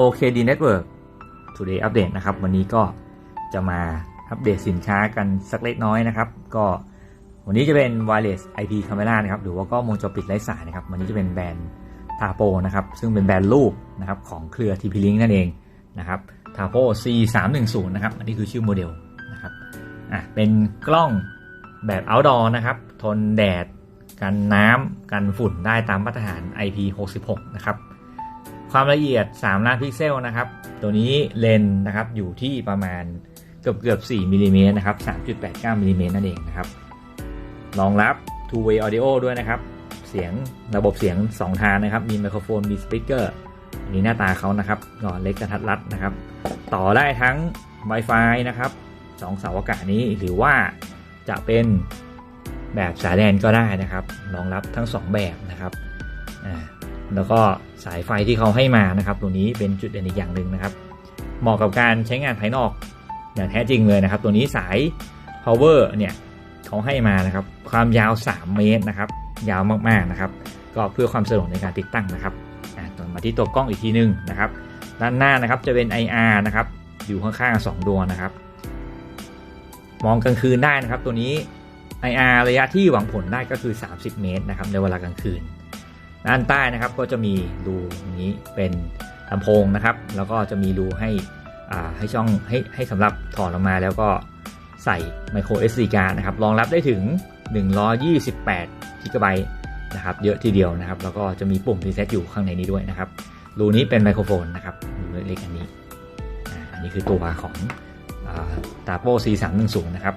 OKD Network Today Update นะครับ วันนี้ก็จะมาอัปเดตสินค้ากันสักเล็กน้อยนะครับ ก็วันนี้จะเป็น Wireless IP Camera นะครับ หรือว่าก็วงจรปิดไร้สายนะครับ วันนี้จะเป็นแบรนด์ t a p o นะครับ ซึ่งเป็นแบรนด์รูปนะครับของเครือ TP-Link นั่นเองนะครับ t a p o C310 นะครับ อันนี้คือชื่อโมเดลนะครับ อะ เป็นกล้องแบบ outdoor นะครับ ทนแดด กันน้ำกันฝุ่นได้ตามมาตรฐาน IP66 นะครับ ความละเอียด 3 ล้านพิกเซลนะครับ ตัวนี้เลนนะครับอยู่ที่ประมาณเกือบเกือบ4มิลลิเมตรนะครับ 3.89มิลลิเมตรนั่นเองนะครับ รองรับ two way audio ด้วยนะครับ เสียงระบบเสียง 2 ทางนะครับ มีไมโครโฟน มีสปีกเกอร์อันนี้หน้าตาเขานะครับก็เล็กกระทัดรัดนะครับ ต่อได้ทั้ง Wi-Fi นะครับสองเสาอากาศนี้หรือว่าจะเป็นแบบสายแลนก็ได้นะครับ รองรับทั้ง 2 แบบนะครับอ่า แล้วก็สายไฟที่เขาให้มานะครับ ตัวนี้เป็นจุดเด่นอีกอย่างหนึ่งนะครับ เหมาะกับการใช้งานภายนอกอย่างแท้จริงเลยนะครับ ตัวนี้สาย power เนี่ยเขาให้มานะครับ ความยาว 3 เมตรนะครับ ยาวมากๆนะครับ ก็เพื่อความสะดวกในการติดตั้งนะครับต่อมาที่ตัวกล้องอีกทีนึงนะครับ ด้านหน้านะครับจะเป็น IR นะครับ อยู่ข้างๆ2ดวงนะครับ มองกลางคืนได้นะครับ ตัวนี้ IR ระยะที่หวังผลได้ก็คือ 30 เมตรนะครับในเวลากลางคืน ด้านใต้นะครับก็จะมีรูนี้เป็นลำโพงนะครับ แล้วก็จะมีรูให้อ่าให้ช่องให้ให้สำหรับถอดออกมาแล้วก็ใส่ micro SD card นะครับรองรับได้ถึง 128 g b นะครับเยอะทีเดียวนะครับ แล้วก็จะมีปุ่มรีเซ็ตอยู่ข้างในนี้ด้วยนะครับรูนี้เป็นไมโครโฟนนะครับรูเล็กๆอันนี้อ่าอันนี้คือตัวของตาโป้ C310 นะครับ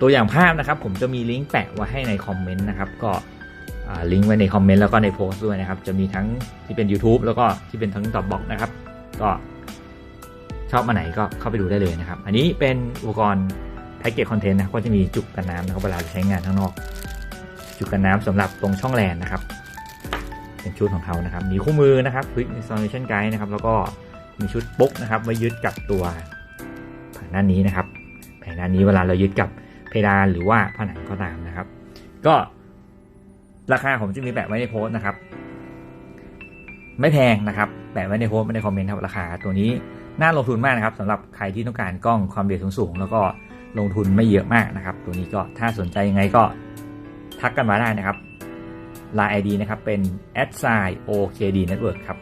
ตัวอย่างภาพนะครับผมจะมีลิงก์แปะไว้ให้ในคอมเมนต์นะครับก็ลิงก์ไว้ในคอมเมนต์แล้วก็ในโพสต์ด้วยนะครับ จะมีทั้งที่เป็น YouTube แล้วก็ที่เป็นทั้งตอบบ็อกนะครับ ก็ชอบมาไหนก็เข้าไปดูได้เลยนะครับ อันนี้เป็นอุปกรณ์แพ็กเกจคอนเทนต์นะครับก็จะมีจุกกันน้ำนะครับเวลาใช้งานข้างนอก จุกกันน้ำสำหรับตรงช่องแลนนะครับ เป็นชุดของเขานะครับ มีคู่มือนะครับ Quick Installation Guide นะครับ แล้วก็มีชุดปุ๊กนะครับไว้ยึดกับตัวแผงด้านนี้นะครับ แผงด้านนี้เวลาเรายึดกับ เพดานหรือว่าผนังก็ตามนะครับ ก็ราคาผมจะมีแปะไว้ในโพสต์นะครับ ไม่แพงนะครับ แปะไว้ในโพสต์ไม่ในคอมเมนต์ครับราคา ตัวนี้น่าลงทุนมากนะครับสำหรับใครที่ต้องการกล้องความละเอียดสูงๆแล้วก็ลงทุนไม่เยอะมากนะครับ ตัวนี้ก็ถ้าสนใจยังไงก็ทักกันมาได้นะครับ Line ID นะครับเป็น a d s i OKD Network ครับ